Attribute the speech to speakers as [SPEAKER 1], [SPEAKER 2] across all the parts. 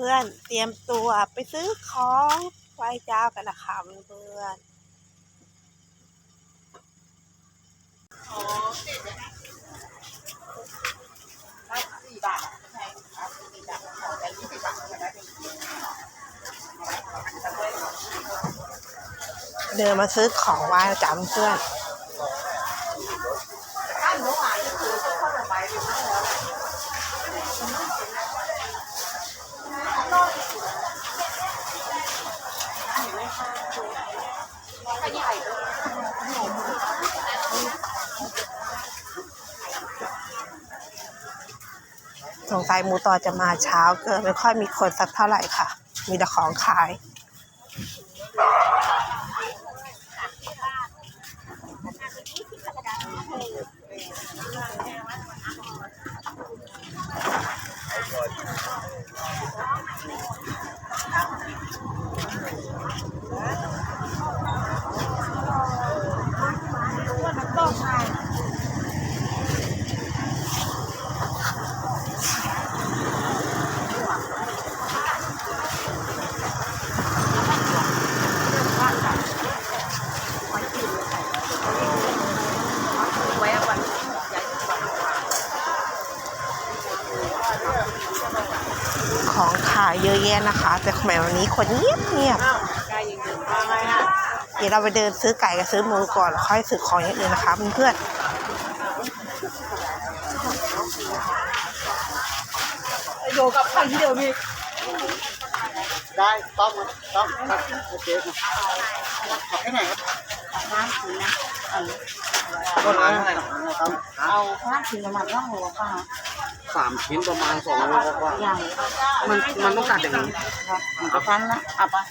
[SPEAKER 1] พื่อนๆ เตรียมตัวไปซื้อของไหว้เจ้ากันนะคะเพื่อนๆเดินมาซื้อของไหว้จำเพื่อน สงสัยหมูต่อจะมาเช้าเกินไม่ค่อยมีคนสักเท่าไหร่ค่ะ มีแต่ของขาย ของขายเยอะแยะนะคะ แต่แหมวันนี้คนเงียบเงียบเดี๋ยวเราไปเดินซื้อไก่กับซื้อหมูก่อนแล้วค่อยซื้อของอย่างอื่นนะคะเพื่อน
[SPEAKER 2] โยกับพันเดียวมี
[SPEAKER 3] ได้ต้องครับต้องครับโอเคครับขอแค่ไหนครับ
[SPEAKER 2] น้ำสีนะอัน
[SPEAKER 3] ต้นไม้เท่าไหร่ครับครับ
[SPEAKER 2] เอาผ้าสีน้ำมันร่องหัวป่ะ
[SPEAKER 3] สามชิ้นประมาณสองโลกว่า
[SPEAKER 2] อย่าง
[SPEAKER 3] มันมันต้องตัดอย่างนี้
[SPEAKER 2] มันก็พันนะอะปะ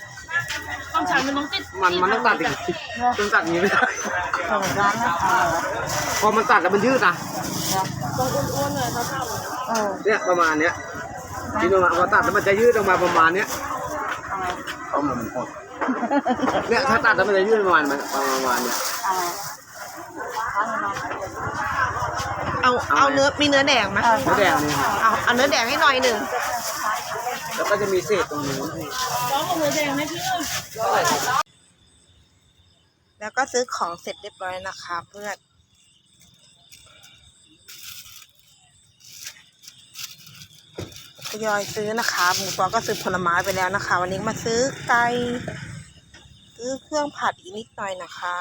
[SPEAKER 3] มันมันต้องตัดอย่างนี้ต้องตัดอย่างนี้ไม่ได้
[SPEAKER 2] สองร้านนะเอา
[SPEAKER 3] พอมันตัดแล้วมันยืดนะ
[SPEAKER 2] เออ
[SPEAKER 3] เนี่ยประมาณเนี้ยที่ประมาณพอตัดแล้วมันจะยืดออกมาประมาณเนี้ย
[SPEAKER 2] เอา
[SPEAKER 3] เอามันหดเนี่ยถ้าตัดแล้วมันจะยืดประมาณมันประมาณเนี้ย
[SPEAKER 2] เอาพันนะ
[SPEAKER 1] ๆ เอาเอาเนื้อมีเนื้อแดงไหม
[SPEAKER 3] แล้วแดงนี่ครับ
[SPEAKER 1] เอาเอาเนื้อแดงให้หน่อยหนึ่ง
[SPEAKER 3] แล้วก็จะมีเศษตรงนู้น
[SPEAKER 1] แล้วก็ซื้อของเสร็จเรียบร้อยนะคะเพื่อนทยอยซื้อนะคะหมูตัวก็ซื้อผลไม้ไปแล้วนะคะ วันนี้มาซื้อไก่ซื้อเครื่องผัดอีกนิดหน่อยนะคะ